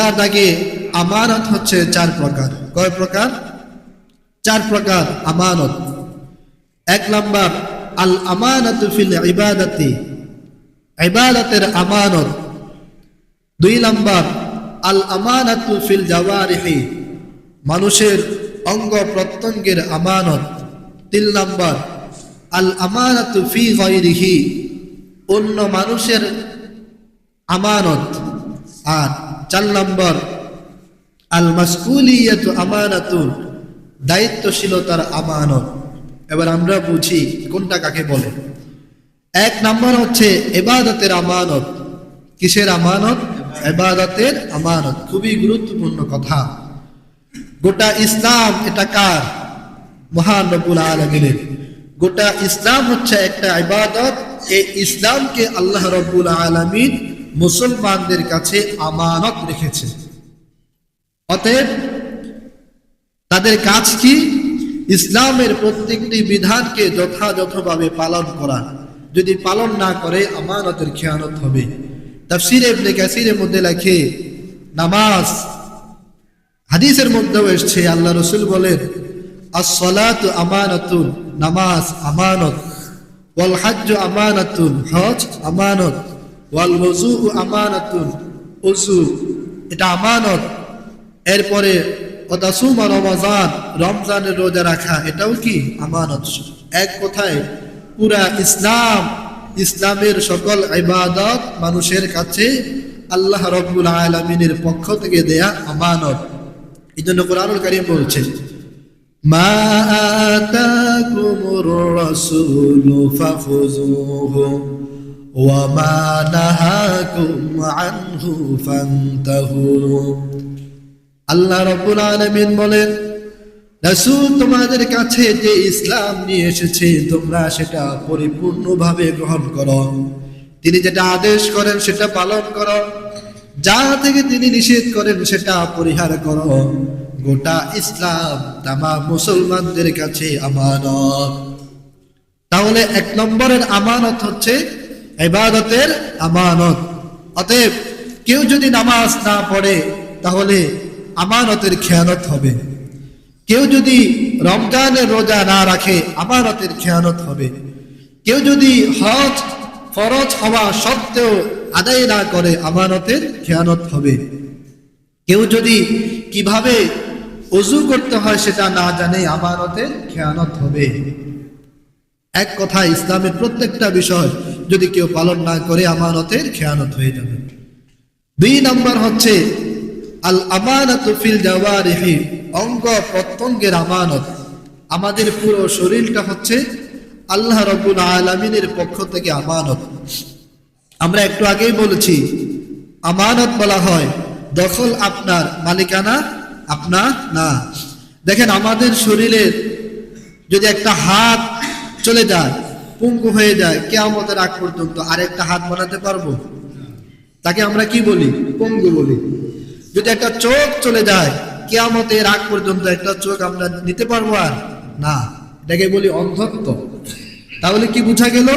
তার আগে আমানত হচ্ছে চার প্রকার। কয় প্রকার? চার প্রকার আমানত। এক নাম্বার, আল আমানত ফিল ইবাদতি। ইবাদতের আমানত। দুই নাম্বার, আল আমানাতু ফিল জাওয়ারিহি। মানুষের অঙ্গ প্রত্যঙ্গের আমানত। তিন নম্বর, আল আমানত ফি গায়রিহি। অন্য মানুষের আমানত। আর চার নম্বর আল মাসকুলিয়াতু আমানাতুন দায়িত্বশীলতার আমানত। এবার আমরা বুঝি কোনটা কাকে বলে। এক নম্বর হচ্ছে এবাদতের আমানত। কিসের আমানত? এবাদতের আমানত। খুবই গুরুত্বপূর্ণ কথা। গোটা ইসলাম এটা কার? মহান রব্বুল আলমিনের। গোটা ইসলাম হচ্ছে একটা ইবাদত। এই ইসলামকে আল্লাহ রব্বুল আলমিন মুসলমানদের কাছে আমানত রেখেছে। অতএব তাদের কাজ কি? ইসলামের প্রত্যেকটি বিধানকে যথাযথভাবে পালন করা। যদি পালন না করে, আমানতের খেয়ানত হবে। তাফসির ইবনে কাসিরের মধ্যে লেখে, নামাজ হাদিসের মধ্যেও এসছে, আল্লাহ রসুল বলেন, আসসালাতু আমানাতুন, নামাজ আমানত হজ আমানত। ওয়াল ওযু এটা আমানত। এরপরে ওতাসুমা রমজান, রমজানের রোজা রাখা, এটাও কি আমানত? এক কথায়, পুরা ইসলাম, ইসলামের সকল ইবাদত মানুষের কাছে আল্লাহ রব্বুল আলমিনের পক্ষ থেকে দেয়া আমানত। এই জন্য কোরআনুল কারিম বলছে, মা আতাকুমুর রাসূলু ফাখুযুহু। মা নাহাকুম আনহু ফান্তাহু আল্লাহ রব্বুল আলামিন বলেন, রাসূল তোমাদের কাছে যে ইসলাম নিয়ে এসেছে, তোমরা সেটা পরিপূর্ণভাবে গ্রহণ করো। তিনি যেটা আদেশ করেন, সেটা পালন করো। যা থেকে তিনি নিষেধ করেন, সেটা পরিহার করো। গোটা ইসলাম তামা মুসলমানদের কাছে আমানত। তাহলে এক নম্বরের আমানত হচ্ছে ইবাদতের আমানত। অতএব কেউ যদি নামাজ না পড়ে, তাহলে আমানতের খেয়ানত হবে। কেউ যদি রমজানের রোজা না রাখে, আমানতের খেয়ানত হবে। কেউ যদি হজ ফরজ হওয়া সত্ত্বেও আদায় না করে, আমানতের খেয়ানত হবে। কেউ যদি কীভাবে অজু করতে হয় সেটা না জানে, আমানতের খেয়ানত হবে। এক কথা ইসলামের প্রত্যেকটা বিষয় যদি কেউ পালন না করে আমানতের খেয়ানত হয়ে যাবে। দুই নম্বর হচ্ছে আল আমানত ফিল জাওয়ারিহি, অঙ্গ প্রত্যঙ্গের আমানত। আমাদের পুরো শরীরটা হচ্ছে আল্লাহ রব্বুল আলমিনের পক্ষ থেকে আমানত। আমরা একটু আগেই বলেছি, আমানত বলা হয় দখল আপনার মালিকানা আপনার না। দেখেন, আমাদের শরীরের যদি একটা হাত চলে যায় পঙ্গু হয়ে যায়, কেয়ামতের আগ পর্যন্ত আরেকটা হাত বানাতে পারব? তাকে আমরা কি বলি? পঙ্গু বলি। যদি একটা চোখ চলে যায়, কেয়ামতের আগ পর্যন্ত একটা চোখ আমরা নিতে পারব আর? না, এটাকে বলি অন্ধত্ব। তাহলে কি বোঝা গেল?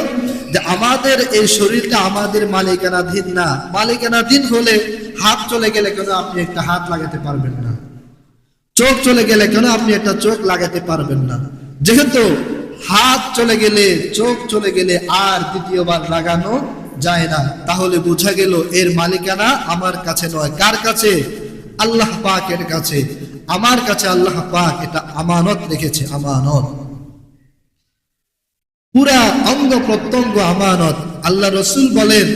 যে আমাদের এই শরীরটা আমাদের মালিকানাধীন না। মালিকানাধীন হলে হাত চলে গেলে কেন আপনি একটা হাত লাগাতে পারবেন না? চোখ চলে গেলে কেন আপনি একটা চোখ লাগাতে পারবেন না? যেহেতু হাত চলে গেলে, চোখ চলে গেলে আর দ্বিতীয়বার লাগানো যায় না। তাহলে বোঝা গেল এর মালিকানা আমার কাছে নয়। কার কাছে? আল্লাহ পাকের কাছে। আমার কাছে আল্লাহ পাক এটা আমানত রেখেছে, আমানত। পুরা অঙ্গ প্রত্যঙ্গ আমানত। আল্লাহ রসুল বলেন,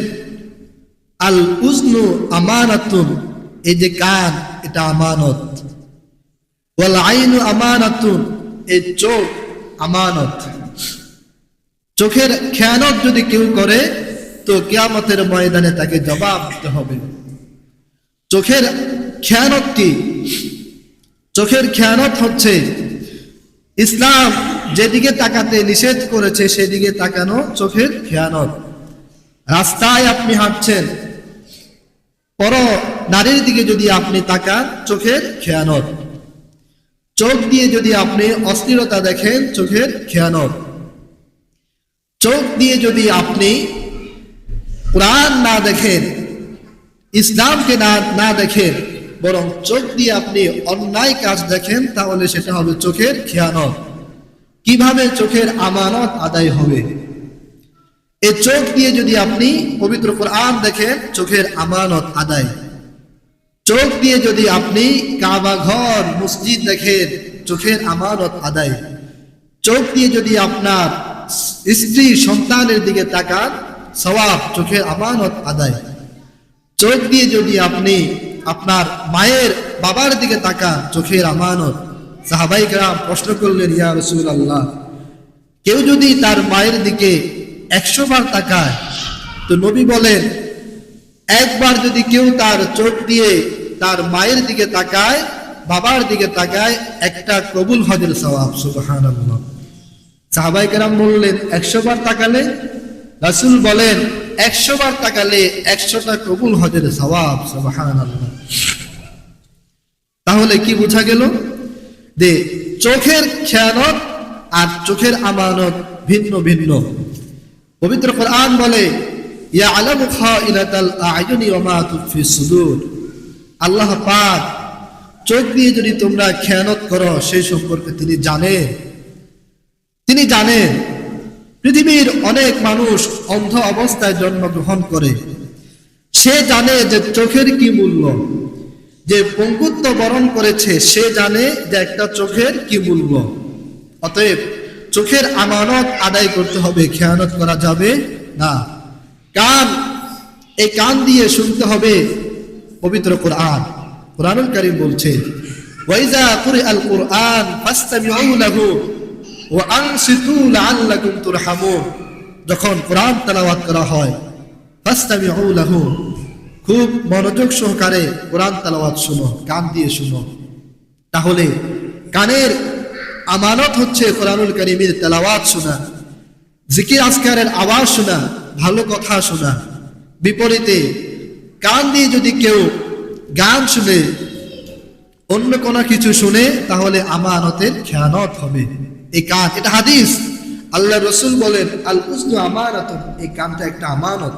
আল উজনু আমানাতুন এই যে কান, এটা আমানত। ওয়াল আইনু আমানাতুন এই চোখ আমানত। চোখের খেয়ানত যদি কেউ করে, তো কেয়ামতের ময়দানে তাকে জবাব দিতে হবে। চোখের খেয়ানত কি চোখের খেয়ানত হচ্ছে, ইসলাম যেদিকে তাকাতে নিষেধ করেছে, সেদিকে তাকানো চোখের খেয়ানত। রাস্তায় আপনি হাঁটছেন, পর নারীর দিকে যদি আপনি তাকান, চোখের খেয়ানত। চোখ দিয়ে যদি আপনি অস্থিরতা দেখেন, চোখের খেয়ানত চোখ দিয়ে যদি আপনি কোরআন না দেখেন, ইসলামকে না না দেখেন, বরং চোখ দিয়ে আপনি অন্যায় কাজ দেখেন, তাহলে সেটা হবে চোখের খেয়ানত কীভাবে চোখের আমানত আদায় হবে? এই চোখ দিয়ে যদি আপনি পবিত্র কোরআন দেখেন, চোখের আমানত আদায়। চোখ দিয়ে যদি আপনি কাবা ঘর, মসজিদ দেখেন, চোখের আমানত আদায়। চোখ দিয়ে যদি আপনার স্ত্রী সন্তানের দিকে তাকান, সওয়াব চোখের আমানত আদায়। চোখ দিয়ে যদি আপনি আপনার মায়ের বাবার দিকে তাকান, চোখের আমানত। সাহাবাই গ্রাম প্রশ্ন করলেন, ইয়া রসুল আল্লাহ কেউ যদি তার মায়ের দিকে একশো বার তাকায়? তো নবী বলেন, একবার যদি কেউ তার চোখ দিয়ে তার মায়ের দিকে তাকায়, বাবার দিকে তাকায়, একটা কবুল হজের সওয়াব সুবহান বললেন, একশো বার তাকালে? রাসুল বলেন, একশো বার তাকালে একশোটা কবুল হজের সুবহান তাহলে কি বোঝা গেল? যে চোখের খেয়ানত আর চোখের আমানত ভিন্ন ভিন্ন। পবিত্র কোরআন বলে ইয়া আলামু খাইলাতাল আয়ুনি ওয়া মা তুফি আল্লাহ পাক চোখ দিয়ে যদি তোমরা খেয়ানত করো, সেই সম্পর্কে তিনি জানেন। তিনি জানেন, পৃথিবীর অনেক মানুষ অন্ধ অবস্থায় জন্মগ্রহণ করে। সে জানে যে চোখের কি মূল্য, যে পঙ্গুত্ব বরণ করেছে, সে জানে যে একটা চোখের কি মূল্য। অতএব চোখের আমানত আদায় করতে হবে, খেয়ানত করা যাবে না। কান, এই কান দিয়ে শুনতে হবে পবিত্র কোরআন। কোরআনুল কারীম বলছে, ওয়াইজা কুরি আল কোরআন ফাস্তামিউ লাহু ওয়া আনসিতু লাআল্লাকুম তুরহামুন। যখন কোরআন তেলাওয়াত করা হয় ফাস্তামিউ লাহু, খুব মনোযোগ সহকারে কোরআন তেলাওয়াত শুনো কান দিয়ে শুনো। তাহলে কানের আমানত হচ্ছে কোরআনুল কারীমের তেলাওয়াত শোনা, জিকির আজকারের আওয়াজ শোনা, ভালো কথা শোনা। বিপরীতে কান দিয়ে যদি কেউ গান শুনে, অন্য কোনো কিছু শুনে, তাহলে আমানতের খেয়ানত হবে। এই কান, এটা হাদিস। আল্লাহ রসুল বলেন আল উজনু আমানত এই কানটা একটা আমানত।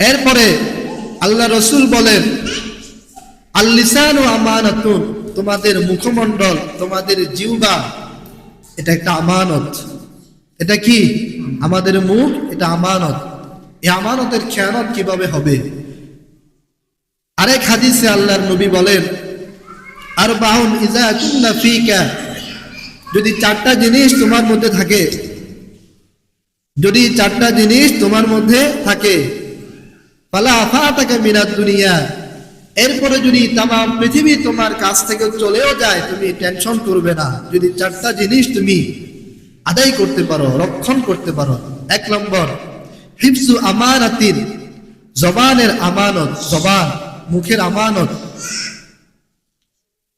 এরপরে আল্লাহ রসুল বলেন, আল্লিসান ও আমানাতুন তোমাদের মুখমণ্ডল, তোমাদের জিউবা এটা একটা আমানত। এটা কি? আমাদের মুখ, এটা আমানত। এই আমানতের খেয়ানত কীভাবে হবে? আরেক হাদিসে আল্লাহর নবী বলেন আর বাহুন ইজা ফিকা। যদি চারটা জিনিস তোমার মধ্যে থাকে, যদি চারটা জিনিস তোমার মধ্যে থাকে পালা আফাতাকে মিনাত দুনিয়া। এরপরে যদি তাম পৃথিবী তোমার কাছ থেকে চলেও যায়, তুমি টেনশন করবে না। যদি চারটা জিনিস তুমি আদায় করতে পারো, রক্ষণ করতে পারো, এক নম্বর হিফজু আমানাতিন, জবানের আমানত, জবান, মুখের আমানত।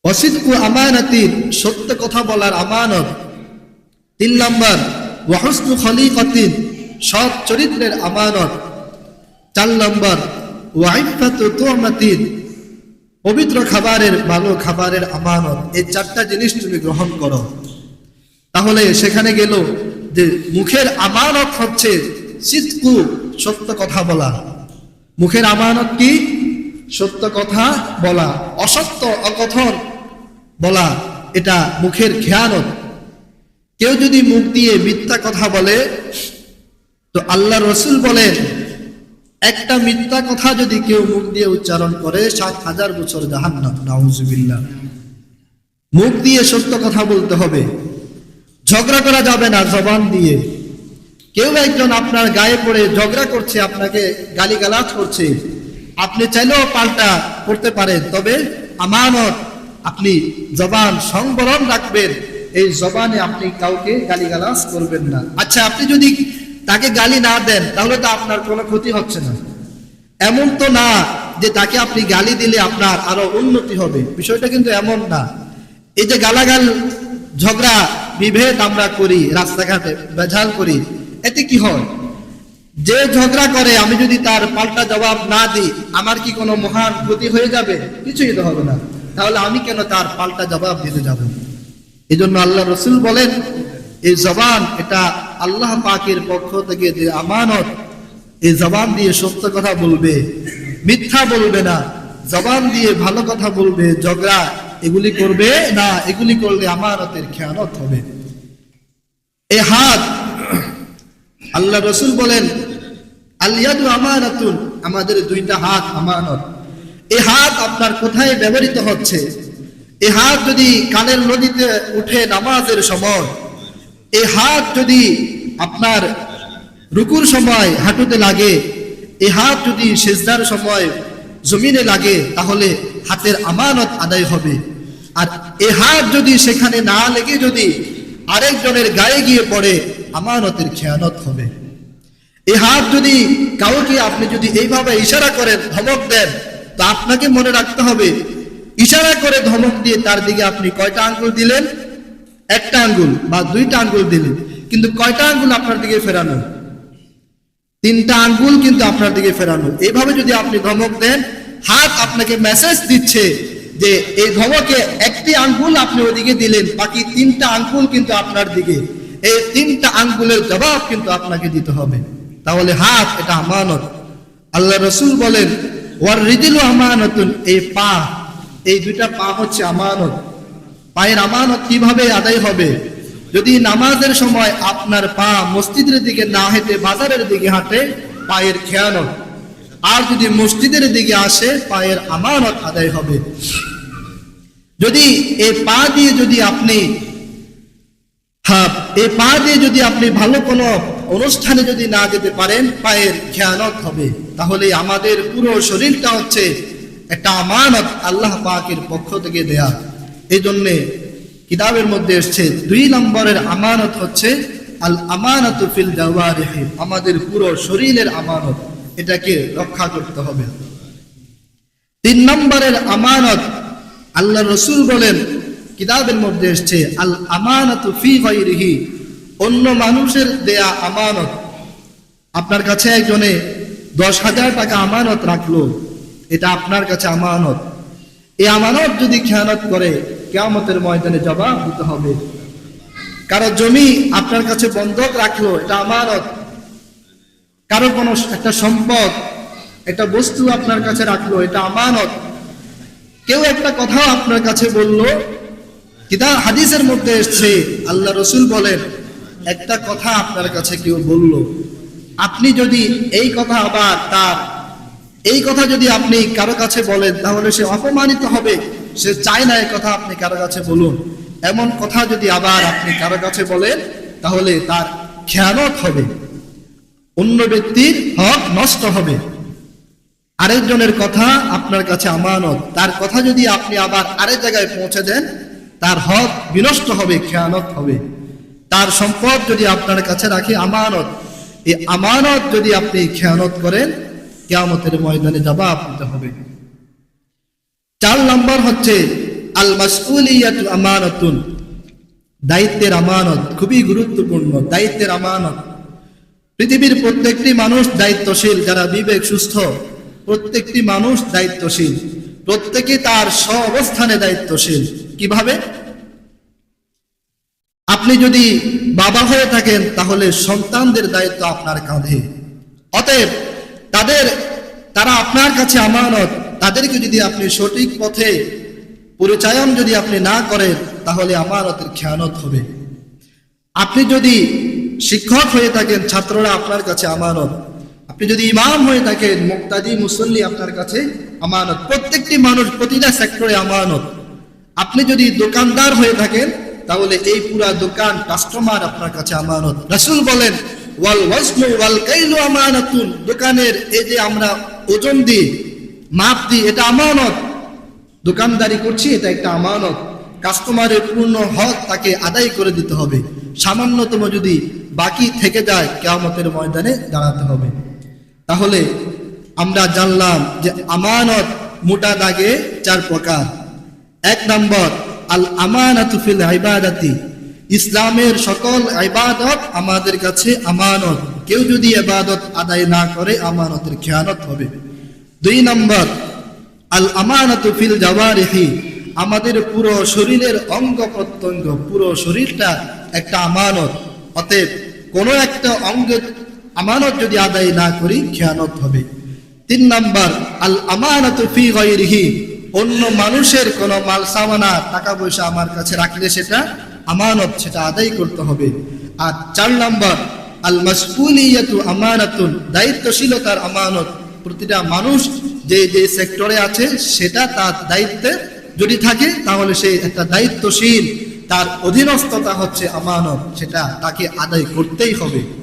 অসিদকু আমানাতিন, সত্য কথা বলার আমানত। তিন নম্বর, ওয়াহসনু খলিকাতিন সৎ চরিত্রের আমানত। চার নম্বর ওয়াইফাতু তুমাতিন পবিত্র খাবারের, ভালো খাবারের আমানত। এই চারটা জিনিস তুমি গ্রহণ করো। তাহলে সেখানে গেল যে মুখের আমানত হচ্ছে সিদ্ধু সত্য কথা বলা। মুখের আমানত কি? সত্য কথা বলা। অসত্য, অকথন বলা। এটা মুখের খেয়ানত। কেউ যদি মুখ দিয়ে মিথ্যা কথা বলে, তো আল্লাহ রসুল বলেন, একটা মিথ্যা কথা যদি কেউ মুখ দিয়ে উচ্চারণ করে, সাত হাজার বছর নাউজুবিল্লাহ। মুখ দিয়ে সত্য কথা বলতে হবে। ঝগড়া করা যাবে না, জবান দিয়ে। কেউ একজন আপনার গায়ে পড়ে ঝগড়া করছে, আপনাকে গালিগালাজ করছে, আপনি চাইলেও পাল্টা করতে পারেন, তবে আমানত আপনি জবান সংবরণ রাখবেন, এই জবানে আপনি কাউকে গালিগালাজ করবেন না। আচ্ছা আপনি যদি তাকে গালি না দেন, তাহলে তো আপনার কোনো ক্ষতি হচ্ছে না। এমন তো না যে তাকে আপনি গালি দিলে আপনার আরও উন্নতি হবে, বিষয়টা কিন্তু এমন না। এই যে গালাগাল, ঝগড়া, বিভেদ আমরা করি, রাস্তাঘাটে বেঝাল করি এতে কি হয়? যে ঝগড়া করে, আমি যদি তার পাল্টা জবাব না দিই, আমার কি কোনো মহান ক্ষতি হয়ে যাবে? কিছুই তো হবে না। তাহলে আমি কেন তার পাল্টা জবাব দিতে যাব? এই জন্য আল্লাহ রসুল বলেন, এই জবান এটা আল্লাহ পাকের পক্ষ থেকে যে আমানত, এই জবান দিয়ে সত্য কথা বলবে, মিথ্যা বলবে না। জবান দিয়ে ভালো কথা বলবে, ঝগড়া এগুলি করবে না, এগুলি করলে আমানতের খেয়ানত হবে। এ হাত আল্লাহ রসুল বলেন আলিয়াদু আমানাতুন আমাদের দুইটা হাত আমানত। এ হাত আপনার কোথায় ব্যবহৃত হচ্ছে? এ হাত যদি কানের নদীতে উঠে নামাজের সময়, এ হাত যদি আপনার রুকুর সময় হাঁটুতে লাগে, এ হাত যদি সেজদার সময় জমিনে লাগে, তাহলে হাতের আমানত আদায় হবে। আর এ হাত যদি সেখানে না লেগে যদি আরেকজনের গায়ে গিয়ে পড়ে, আমানতের খেয়ানত হবে। এই হাত যদি কাউকে আপনি যদি এইভাবে ইশারা করেন, ধমক দেন, তা আপনাকে মনে রাখতে হবে। ইশারা করে ধমক দিয়ে তার দিকে আপনি কয়টা আঙ্গুল দিলেন? একটা আঙ্গুল বা দুইটা আঙ্গুল দিলেন। কিন্তু কয়টা আঙ্গুল আপনার দিকে ফেরানো? তিনটা আঙ্গুল কিন্তু আপনার দিকে ফেরানো। এইভাবে যদি আপনি ধমক দেন, হাত আপনাকে মেসেজ দিচ্ছে যে এই ধমকে একটি আঙ্গুল আপনি ওদিকে দিলেন, বাকি তিনটা আঙ্গুল কিন্তু আপনার দিকে। এই তিনটা আঙ্গুলের জবাব কিন্তু আপনাকে দিতে হবে। তাহলে হাত, এটা আমানত। আল্লাহ রসুল বলেন ওয়ার রিদিল আমানতুন এই পা, এই দুইটা পা হচ্ছে আমানত। পায়ের আমানত কীভাবে আদায় হবে? যদি নামাজের সময় আপনার পা মসজিদের দিকে না হেঁটে বাজারের দিকে হাঁটে, পায়ের খেয়ানত। আর যদি মসজিদের দিকে আসে, পায়ের আমানত আদায় হবে। যদি এই পা দিয়ে যদি আপনি হ্যাঁ এই পা দিয়ে যদি আপনি ভালো কোনো অনুষ্ঠানে যদি না যেতে পারেন, পায়ের খেয়ানত হবে। তাহলে আমাদের পুরো শরীরটা হচ্ছে একটা আমানত আল্লাহ পাকের পক্ষ থেকে দেয়া। এই জন্যে কিতাবের মধ্যে এসছে, দুই নম্বরের আমানত হচ্ছে, আল আমানত ফিল জাওয়ারিহি, আমাদের পুরো শরীরের আমানত, এটাকে রক্ষা করতে হবে। তিন নম্বরের আমানত আল্লাহ রসুল বলেন, কিতাবের মধ্যে এসছে, আল আমানত ফি গায়রিহি, অন্য মানুষের দেয়া আমানত। আপনার কাছে একজনে দশ হাজার টাকা আমানত রাখল, এটা আপনার কাছে আমানত। এই আমানত যদি খেয়ানত করে, কেয়ামতের ময়দানে জবাব দিতে হবে। কারও জমি আপনার কাছে বন্ধক রাখল, এটা আমানত। কারও কোনো একটা সম্পদ, একটা বস্তু আপনার কাছে রাখল, এটা আমানত। কেউ একটা কথা আপনার কাছে বলল? কিতা হাদিসের মধ্যে এসছে, আল্লাহ রসুল বলেন, একটা কথা আপনার কাছে কেউ বলল? আপনি যদি এই কথা আবার তার, এই কথা যদি আপনি কারও কাছে বলেন, তাহলে সে অপমানিত হবে। সে চায় না এই কথা আপনি কারও কাছে বলুন। এমন কথা যদি আবার আপনি কারও কাছে বলেন, তাহলে তার খেয়ানত হবে। অন্য ব্যক্তির হক নষ্ট হবে। আরেকজনের কথা আপনার কাছে আমানত। তার কথা যদি আপনি আবার আরেক জায়গায় পৌঁছে দেন, তার হক বিনষ্ট হবে, খেয়ানত হবে। তার সম্পদ যদি আপনার কাছে রাখে, আমানত। এই আমানত যদি আপনি খেয়ানত করেন, কেয়ামতের ময়দানে জবাব দিতে হবে। চার নম্বর হচ্ছে আল মাসউলিয়াতু আমানাতুন। দায়িত্বের আমানত খুবই গুরুত্বপূর্ণ, দায়িত্বের আমানত। পৃথিবীর প্রত্যেকটি মানুষ দায়িত্বশীল, যারা বিবেক সুস্থ প্রত্যেকটি মানুষ দায়িত্বশীল। প্রত্যেকে তার স্ব অবস্থানে দায়িত্বশীল। কীভাবে? আপনি যদি বাবা হয়ে থাকেন, তাহলে সন্তানদের দায়িত্ব আপনার কাঁধে। অতএব, তাদের, তারা আপনার কাছে আমানত। তাদেরকে যদি আপনি সঠিক পথে পরিচায়ন যদি আপনি না করেন, তাহলে আমানতের খেয়ানত হবে। আপনি যদি শিক্ষক হয়ে থাকেন, ছাত্ররা আপনার কাছে আমানত। আপনি যদি ইমাম হয়ে থাকেন, মুক্তাদি, মুসল্লি আপনার কাছে আমানত। প্রত্যেকটি মানুষ প্রতিটা সেক্টরে আমানত। আপনি যদি দোকানদার হয়ে থাকেন, তাহলে এই পুরা দোকান কাস্টমার আপনার কাছে আমানত। রাসূল বলেন, ওয়াল ওয়াজনু ওয়াল কাইলু আমানাতুন। দোকানের এই যে আমরা ওজন দিই, মাপ দিই, এটা আমানত। দোকানদারি করছি, এটা একটা আমানত। কাস্টমারের পূর্ণ হক তাকে আদায় করে দিতে হবে। সামান্যতম যদি বাকি থেকে যায়, কেয়ামতের ময়দানে দাঁড়াতে হবে। তাহলে আমরা জানলাম যে আমানত মোটা দাগে চার প্রকার। এক নম্বর, আল আমানাতু ফিল ইবাদাতি। ইসলামের সকল ইবাদত আমাদের কাছে আমানত। কেউ যদি ইবাদত আদায় না করে, আমানতের খেয়ানত হবে। দুই নম্বর, আল আমানাতু ফিল জাওয়ারিহি। আমাদের পুরো শরীরের অঙ্গ প্রত্যঙ্গ, পুরো শরীরটা একটা আমানত। অতএব কোনো একটা অঙ্গ আমানত যদি আদায় না করি, খেয়ানত হবে। তিন নাম্বার আল আমানত ফি গায়রিহি। অন্য মানুষের কোনো মাল, সামানা টাকা পয়সা আমার কাছে রাখলে সেটা আমানত, সেটা আদায় করতে হবে। আর চার নাম্বার আল মাসউলিয়াতু আমানাতুন, দায়িত্বশীলতার আমানত। প্রতিটা মানুষ যে যে সেক্টরে আছে, সেটা তার দায়িত্বে যদি থাকে, তাহলে সে একটা দায়িত্বশীল, তার অধীনস্থতা হচ্ছে আমানত, সেটা তাকে আদায় করতেই হবে।